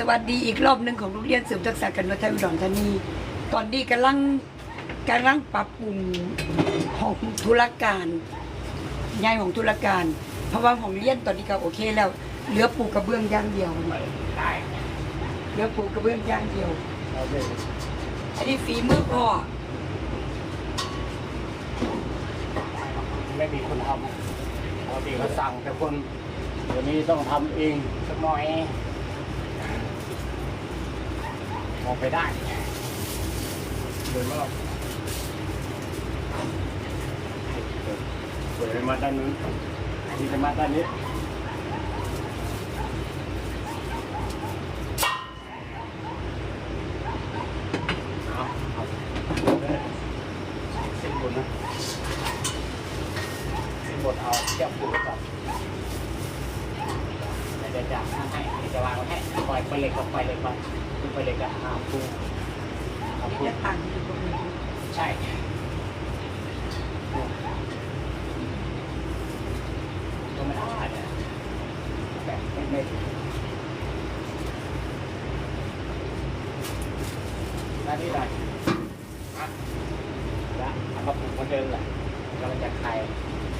สวัสดีอีกรอบหนึ่งของโรงเรียนเสริมทักษะการนวดไทยอุดรธานี ตอนนี้กำลังกำลังปรับปรุงของธุรการย้ายของธุรการ เพราะว่าของเรียนตอนนี้ก็โอเคแล้ว เหลือปูกระเบื้องอย่างเดียวเหลือปูกระเบื้องอย่างเดียวอันนี้ฝีมือพ่อไม่มีคนทำปกติเขาสั่งแต่คนเดี๋ยวนี้ต้องทำเองสักหน่อย มองไปได้เดินรอบเปิดมาด้านนู้นอันนี้จะมาด้านนี้เอาเอาเส้นบนนะเส้นบนเอาเทียบปูไว้ก่อนเดี๋ยวจะให้จะวางไว้ให้ปล่อยไปเลยก่อนปล่อยเลยก่อน ไปเลยก็หาปูหาปูจะต่างอยู่ตรงนี้ใช่ก็ไม่ได้เนี่ยแบบไม่ไม่หน้าที่หน่อยอะแล้วเอามาปลูกเหมือนเดิมแหละกำลังจะขาย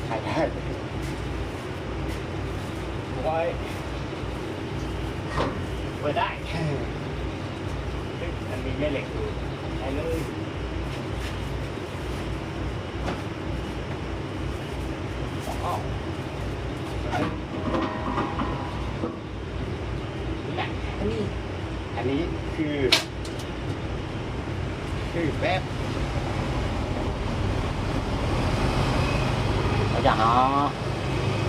ขายได้โอ้ยเปิดได้เฮ้ย มันมีแม่เหล็กอยู่ใช้เลยสองห้องนี่และอันนี้ อันนี้คือ คือแป๊บเราจะหา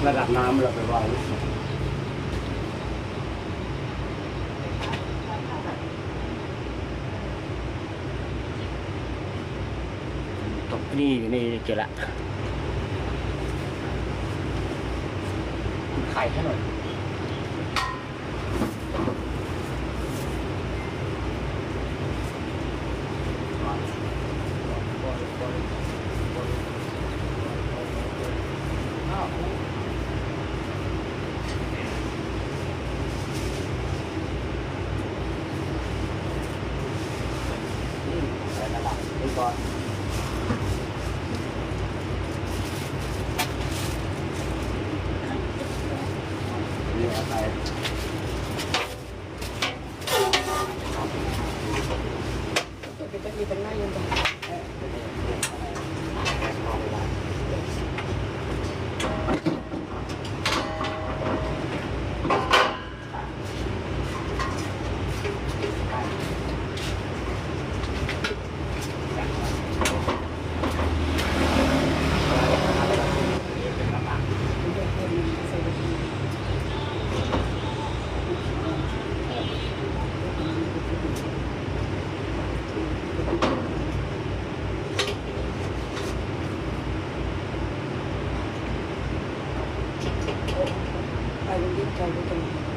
ระดับน้ำเราไปวางไว้ตก นี่นี่เจอละไข่ให้หน่อยก่อนอะไร จะเป็นตะกี้เป็นหน้ายังไง ไ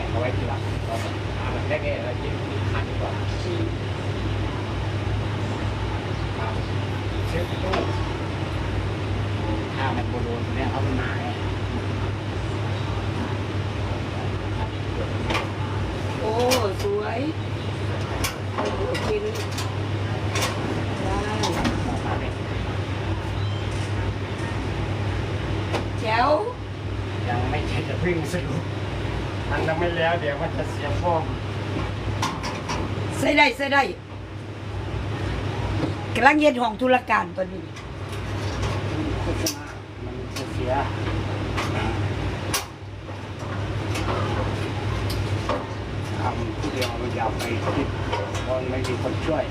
เรายังไม่ได้เอาไว้ทีหลังเราหาแบบแรกๆเรายิ้มขันดีกว่าครับเช็คตู้ถ้ามันโบโลนเนี่ยเอามันมาเนี่ยโอ้ สวยโอ้โอเคเลยได้มาเนี่ยแจ๋วยังไม่ใช่จะพึ่งสรุป มันยังไม่แล้วเดี๋ยวมันจะเสียฟอร์มใส่ได้ใส่ได้กำลังเย็นห้องธุรการตัวนี้โฆษณามันจะเสียทำผู้เดียวมันยาวไปคิดมันไม่มีคนช่วย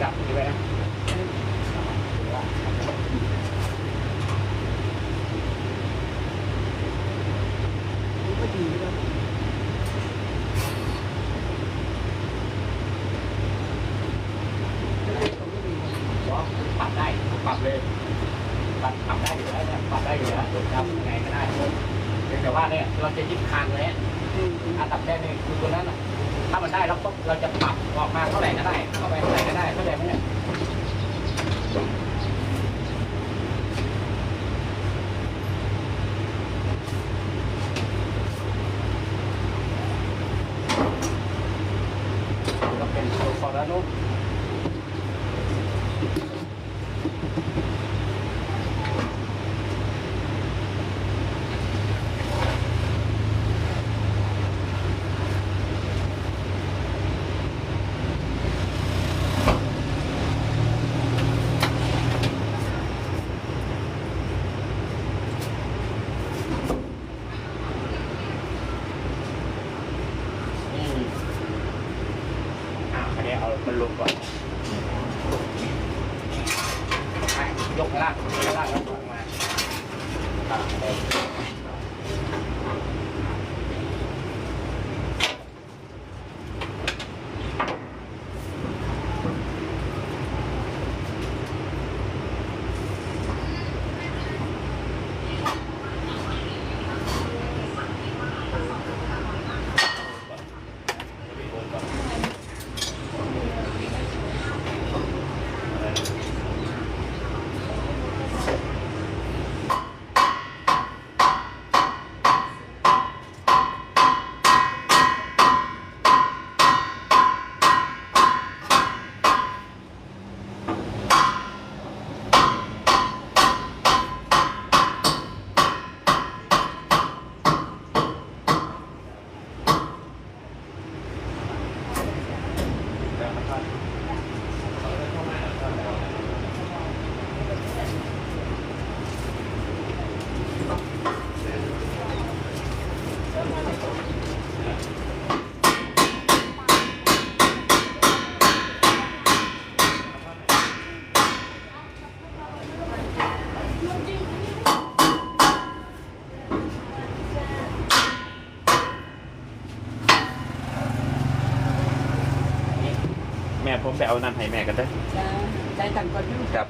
จับนี่ไว้นะ มันก็ดีแล้ว ปรับได้ ปรับเลยปรับปรับได้อยู่แล้วเนี่ยปรับได้อยู่แล้วทำยังไงก็ได้เพียงแต่ว่าเนี่ยเราจะยึดคานเลยอันดับแรกนี่คือตัวนั้นถ้ามันได้เราต้องเราจะปรับออกมาเท่าไหร่ก็ได้เข้าไปเท่าไหร่ก็ได้เข้าใจไหมเนี่ยก็เป็นโซฟอร์นนี่ มันลงก่อนยกลางยกลากแล้ว เอานั่นให้แม่กันเด้อจ้าใจต่างก่อนลูกครับ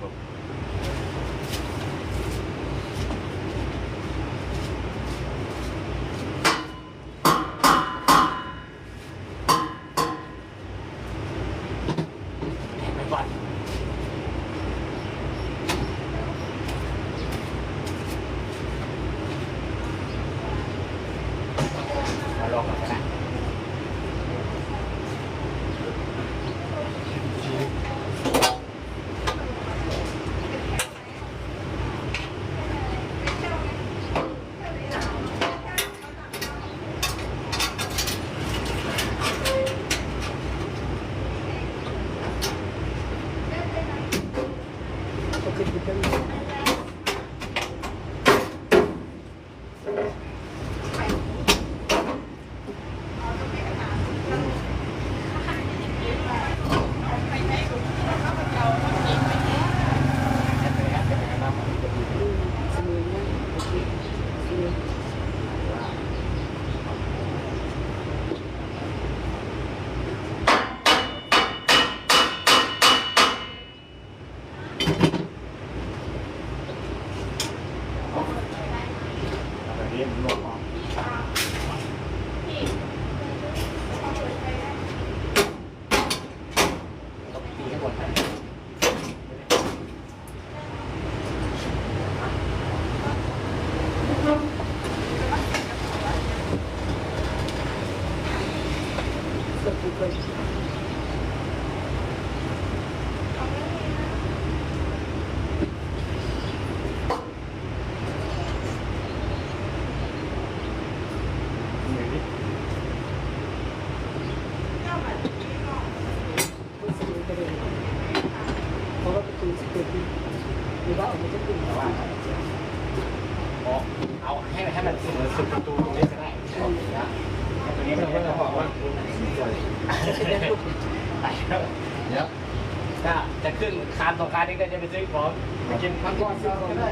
านสองคานนี้ก็จะไปซื้อของไปกินข้าวก้อนก็ได้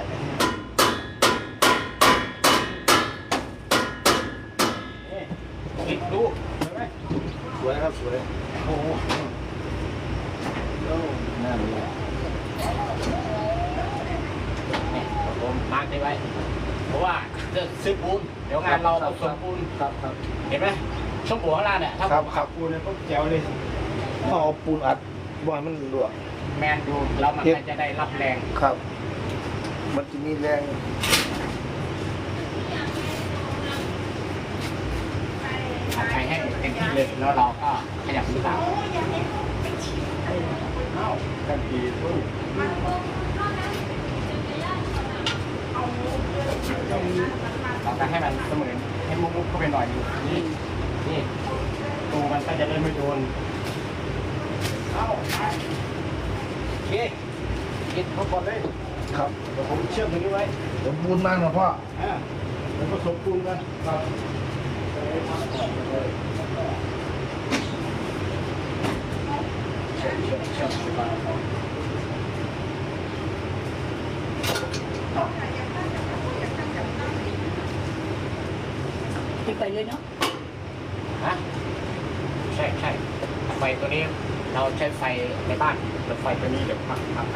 นี่ดูเห็นไหมสวยครับสวยโอ้โหน่าดูนี่ผมมาร์กได้ไว้ เพราะว่าจะซื้อปูนเดี๋ยวงานเราผสมปูนครับครับเห็นไหมช่องหัวข้างล่างเนี่ยถ้าครับผมครับปูนเนี่ยก็แจ๋วเลยเอาปูนอัดบ่อยมันรั่ว แมนดูแล้วมันก็จะได้รับแรง ครับ มันจะมีแรงอาใช้ให้เต็มที่เลยแล้วเราก็ขยับมือตามเอ้ากันปีตู้เราก็ให้มันเสมือนให้มุกๆเข้าไปหน่อยนึงนี่นี่ตูมันก็จะได้ไม่โดนเอ้าโอ เคกินเข้าก่อนเลยครับเดี๋ยวผมเชื่อมตรงนี้ไว้เดี๋ยวปูนมากนะพ่ออ่าแล้วผสมปูนกันครับเชื่อมเชื่อมเชื่อมไปก่อนที่ไปเลยเนาะฮะใช่ใช่ไฟตัวนี้เราใช้ไฟในบ้าน แต่ไฟตัวนี้เดี๋ยวพักพัก